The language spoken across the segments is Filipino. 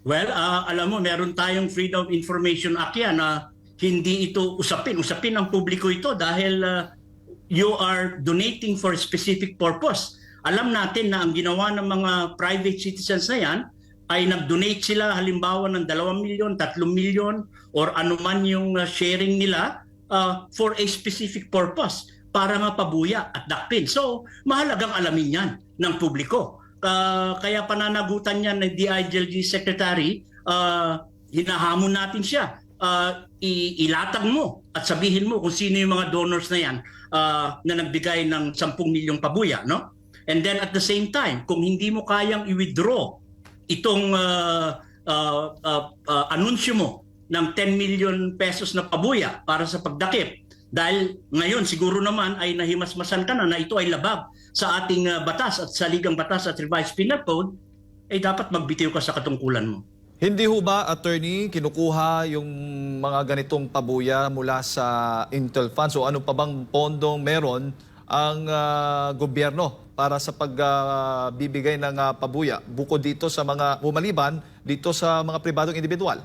Well, ah, alam mo, meron tayong Freedom of Information Act yan na hindi ito usapin. Usapin ng publiko ito dahil ah, you are donating for a specific purpose. Alam natin na ang ginawa ng mga private citizens na yan ay nag-donate sila halimbawa ng 2 milyon, 3 milyon or anuman yung ah, sharing nila ah, for a specific purpose para mapabuya at dakpin. So, mahalagang alamin yan ng publiko. Ah, kaya pananagutan niya ng DILG Secretary, ah, hinahamon natin siya. I- ilatag mo at sabihin mo kung sino yung mga donors na yan ah, na nagbigay ng 10 milyong pabuya. No? And then at the same time, kung hindi mo kayang i-withdraw itong ah, ah, ah, ah, anunsyo mo ng 10 million pesos na pabuya para sa pagdakip dahil ngayon siguro naman ay nahimasmasan ka na na ito ay labag sa ating ah, batas at sa ligang batas at revised penal code ay dapat magbitiw ka sa katungkulan mo. Hindi ho ba, attorney, kinukuha yung mga ganitong pabuya mula sa Intel Funds o ano pa bang pondong meron ang ah, gobyerno para sa pagbibigay ng ah, pabuya bukod dito sa mga humaliban dito sa mga pribadong individual?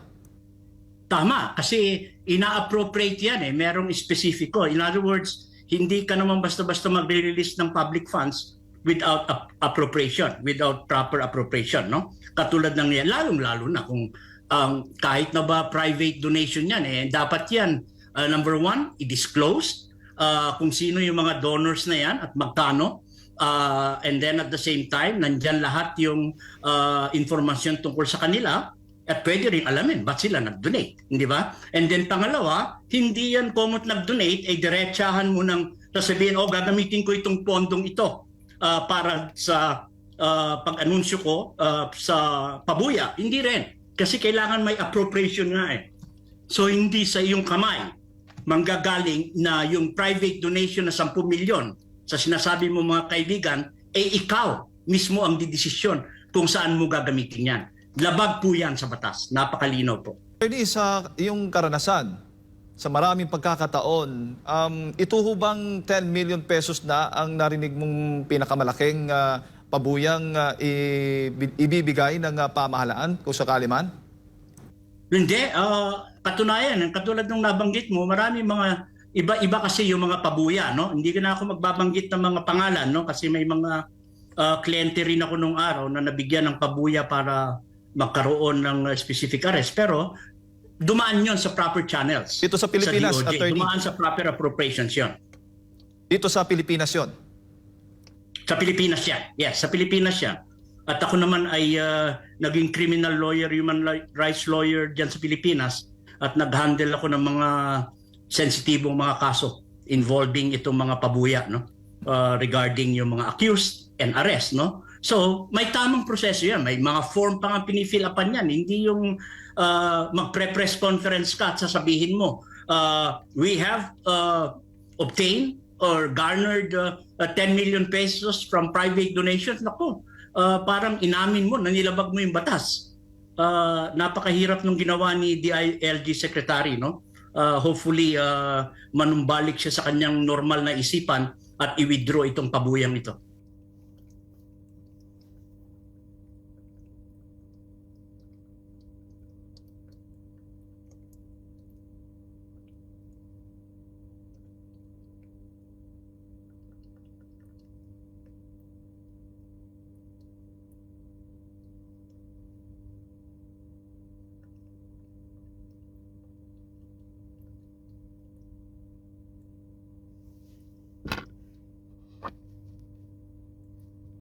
Tama, kasi ina-appropriate yan eh. Merong specifico. In other words, hindi ka naman basta-basta mag-release ng public funds without ap- appropriation, without proper appropriation, no? Katulad ng yan, lalong-lalo na kung um, kahit na ba private donation yan, eh, dapat yan, uh, number one, i-disclose uh, kung sino yung mga donors na yan at magkano. Uh, and then at the same time, nandyan lahat yung uh, informasyon tungkol sa kanila at pwede rin alamin ba't sila nag-donate, hindi ba? And then pangalawa, hindi yan komot nag-donate, ay diretsahan mo ng sasabihin, oh gagamitin ko itong pondong ito ah, para sa ah, pag-anunsyo ko ah, sa pabuya. Hindi rin. Kasi kailangan may appropriation nga eh. So hindi sa iyong kamay manggagaling na yung private donation na 10 milyon sa sinasabi mo mga kaibigan, eh ikaw mismo ang didesisyon kung saan mo gagamitin yan. Labag po yan sa batas. Napakalinaw po. Attorney, sa iyong karanasan, sa maraming pagkakataon, um, ito ho bang 10 million pesos na ang narinig mong pinakamalaking ah, pabuyang i- ibibigay ng ah, pamahalaan kung sakali man? Hindi, ah, katunayan, katulad ng nabanggit mo, marami mga iba-iba kasi yung mga pabuya, no? Hindi ko na ako magbabanggit ng mga pangalan, no? Kasi may mga ah, kliyente rin ako nung araw na nabigyan ng pabuya para magkaroon ng ah, specific arrest. Pero dumaan yon sa proper channels. Dito sa Pilipinas, DOJ. attorney. Dumaan sa proper appropriations yon. Dito sa Pilipinas yon. Sa Pilipinas yan. Yes, sa Pilipinas yan. At ako naman ay ah, naging criminal lawyer, human rights lawyer dyan sa Pilipinas at nag-handle ako ng mga sensitibong mga kaso involving itong mga pabuya no Ah, regarding yung mga accused and arrest no so may tamang proseso yan may mga form pa nga pinifill upan yan hindi yung ah, magpre-press conference ka at sasabihin mo ah, we have ah, obtained or garnered uh, uh, 10 million pesos from private donations, nako, uh, parang inamin mo, nanilabag mo yung batas. Uh, napakahirap nung ginawa ni DILG Secretary, no? Uh, hopefully, uh, manumbalik siya sa kanyang normal na isipan at i-withdraw itong pabuyang ito.